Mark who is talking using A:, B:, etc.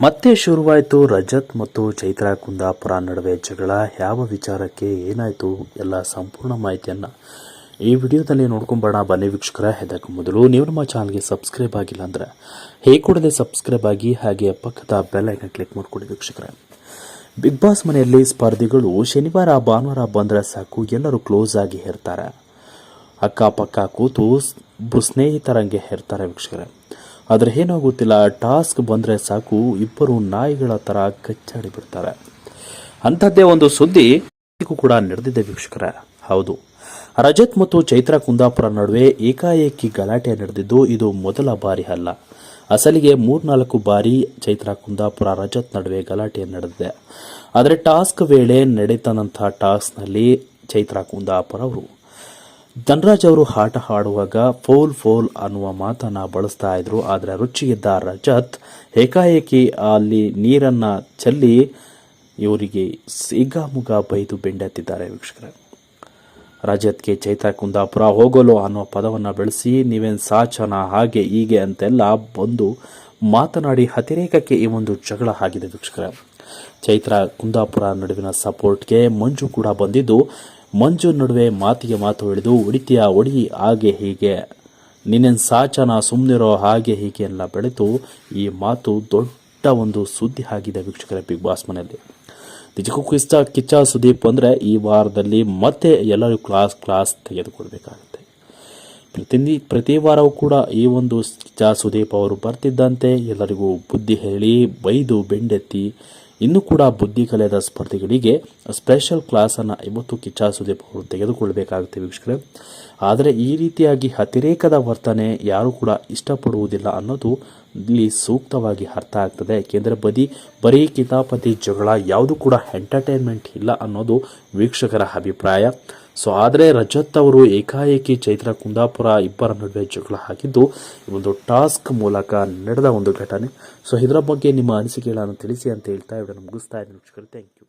A: ಮತ್ತೆ ಶುರುವಾಯಿತು ರಜತ್ ಮತ್ತು ಚೈತ್ರ ಕುಂದಾಪುರ ನಡುವೆ ಜಗಳ. ಯಾವ ವಿಚಾರಕ್ಕೆ ಏನಾಯಿತು ಎಲ್ಲ ಸಂಪೂರ್ಣ ಮಾಹಿತಿಯನ್ನು ಈ ವಿಡಿಯೋದಲ್ಲಿ ನೋಡ್ಕೊಂಬೋಣ ಬನ್ನಿ ವೀಕ್ಷಕರ ಹೆದಕ್ಕೆ ಮೊದಲು ನೀವು ನಮ್ಮ ಚಾನಲ್ಗೆ ಸಬ್ಸ್ಕ್ರೈಬ್ ಆಗಿಲ್ಲ ಅಂದರೆ ಹೇಗೆ ಕೂಡಲೇ ಸಬ್ಸ್ಕ್ರೈಬ್ ಆಗಿ ಹಾಗೆ ಪಕ್ಕದ ಬೆಲ್ ಐಕನ್ ಕ್ಲಿಕ್ ಮಾಡಿಕೊಡಿ ವೀಕ್ಷಕರೇ. ಬಿಗ್ ಬಾಸ್ ಮನೆಯಲ್ಲಿ ಸ್ಪರ್ಧಿಗಳು ಶನಿವಾರ, ಭಾನುವಾರ ಬಂದರೆ ಸಾಕು, ಎಲ್ಲರೂ ಕ್ಲೋಸ್ ಆಗಿ ಇರ್ತಾರೆ. ಅಕ್ಕಪಕ್ಕ ಕೂತು ಸ್ನೇಹಿತರಂಗೆ ಹೇರ್ತಾರೆ ವೀಕ್ಷಕರೇ. ಆದರೆ ಏನೋ ಗೊತ್ತಿಲ್ಲ ಟಾಸ್ಕ್ ಬಂದರೆ ಸಾಕು, ಇಬ್ಬರು ನಾಯಿಗಳ ಥರ ಕಚ್ಚಾಡಿ ಬಿಡ್ತಾರೆ. ಅಂಥದ್ದೇ ಒಂದು ಸುದ್ದಿ ಕೂಡ ನಡೆದಿದೆ ವೀಕ್ಷಕರೇ. ಹೌದು. ರಜತ್ ಮತ್ತು ಚೈತ್ರ ಕುಂದಾಪುರ ನಡುವೆ ಏಕಾಏಕಿ ಗಲಾಟೆ ನಡೆದಿದ್ದು ಇದು ಮೊದಲ ಬಾರಿ ಅಲ್ಲ. ಅಸಲಿಗೆ ಮೂರ್ನಾಲ್ಕು ಬಾರಿ ಚೈತ್ರ ಕುಂದಾಪುರ ರಜತ್ ನಡುವೆ ಗಲಾಟೆ ನಡೆದಿದೆ. ಆದರೆ ಟಾಸ್ಕ್ ವೇಳೆ ನಡೀತಂತಹ ಟಾಸ್ಕ್ನಲ್ಲಿ ಚೈತ್ರ ಕುಂದಾಪುರ ಅವರು ಧನರಾಜ್ ಅವರು ಆಟ ಆಡುವಾಗ ಫೋಲ್ ಫೋಲ್ ಅನ್ನುವ ಮಾತನ್ನ ಬಳಸ್ತಾ ಇದ್ರು, ಆದರೆ ರುಚಿಯಿದ್ದ ರಜತ್ ಏಕಾಏಕಿ ಅಲ್ಲಿ ನೀರನ್ನ ಚೆಲ್ಲಿ ಇವರಿಗೆ ಸಿಗಾಮುಗ ಬೈದು ಬೆಂಡೆತ್ತಿದ್ದಾರೆ ವೀಕ್ಷಕರೇ. ರಜತ್ಗೆ ಚೈತ್ರ ಕುಂದಾಪುರ ಹೋಗಲು ಅನ್ನುವ ಪದವನ್ನು ಬೆಳೆಸಿ, ನೀವೇನು ಸಾಚನ ಹಾಗೆ ಹೀಗೆ ಅಂತೆಲ್ಲ ಬಂದು ಮಾತನಾಡಿ ಅತಿರೇಕಕ್ಕೆ ಈ ಒಂದು ಜಗಳ ಆಗಿದೆ ವೀಕ್ಷಕರೇ. ಚೈತ್ರ ಕುಂದಾಪುರ ನಡುವಿನ ಸಪೋರ್ಟ್ಗೆ ಮಂಜು ಕೂಡ ಬಂದಿದ್ದು ಮಂಜು ನಡುವೆ ಮಾತಿಗೆ ಮಾತು ಹಿಡಿದು ಉಡಿತಿಯ ಒಡಿ ಹಾಗೆ ಹೀಗೆ. ನಿನ್ನೇನು ಸಾಚನ ಸುಮ್ಮನಿರೋ ಹಾಗೆ ಹೀಗೆ ಎಲ್ಲ ಬೆಳೆತು ಈ ಮಾತು ದೊಡ್ಡ ಒಂದು ಸುದ್ದಿ ಆಗಿದೆ ವೀಕ್ಷಕರ ಬಿಗ್ ಬಾಸ್ ಮನೆಯಲ್ಲಿ. ನಿಜಕ್ಕೂ ಕಿಚ್ಚ ಕಿಚ್ಚ ಸುದೀಪ್ ಅಂದರೆ ಈ ವಾರದಲ್ಲಿ ಮತ್ತೆ ಎಲ್ಲರೂ ಕ್ಲಾಸ್ ಕ್ಲಾಸ್ ತೆಗೆದುಕೊಳ್ಬೇಕಾಗುತ್ತೆ. ಪ್ರತಿ ಪ್ರತಿ ವಾರವೂ ಕೂಡ ಈ ಒಂದು ಕಿಚ್ಚ ಸುದೀಪ್ ಅವರು ಬರ್ತಿದ್ದಂತೆ ಎಲ್ಲರಿಗೂ ಬುದ್ಧಿ ಹೇಳಿ ಬೈದು ಬೆಂಡೆತ್ತಿ ಇನ್ನೂ ಕೂಡ ಬುದ್ಧಿ ಕಲೆಯದ ಸ್ಪರ್ಧಿಗಳಿಗೆ ಸ್ಪೆಷಲ್ ಕ್ಲಾಸನ್ನು ಇವತ್ತು ಕಿಚ್ಚ ಸುದೀಪ್ ಅವರು ತೆಗೆದುಕೊಳ್ಬೇಕಾಗುತ್ತೆ ವೀಕ್ಷಕರೇ. ಆದರೆ ಈ ರೀತಿಯಾಗಿ ಅತಿರೇಕದ ವರ್ತನೆ ಯಾರು ಕೂಡ ಇಷ್ಟಪಡುವುದಿಲ್ಲ ಅನ್ನೋದು ಇಲ್ಲಿ ಸೂಕ್ತವಾಗಿ ಅರ್ಥ ಆಗ್ತದೆ. ಏಕೆಂದರೆ ಬದಿ, ಬರೀ ಕಿತಾಪತಿ ಜಗಳ ಯಾವುದು ಕೂಡ ಎಂಟರ್ಟೈನ್ಮೆಂಟ್ ಇಲ್ಲ ಅನ್ನೋದು ವೀಕ್ಷಕರ ಅಭಿಪ್ರಾಯ. ಸೊ ಆದರೆ ರಜತ್ ಅವರು ಏಕಾಏಕಿ ಚೈತ್ರ ಕುಂದಾಪುರ ಇಬ್ಬರ ನಡುವೆ ಜಗಳ ಹಾಕಿದ್ದು ಒಂದು ಟಾಸ್ಕ್ ಮೂಲಕ ನಡೆದ ಒಂದು ಘಟನೆ. ಸೊ ಇದರ ಬಗ್ಗೆ ನಿಮ್ಮ ಅನಿಸಿಕೆಗಳನ್ನು ತಿಳಿಸಿ ಅಂತ ಹೇಳ್ತಾ ಇವಾಗ ಮುಗಿಸ್ತಾ ಇದ್ದೀನಿ ಥ್ಯಾಂಕ್ ಯು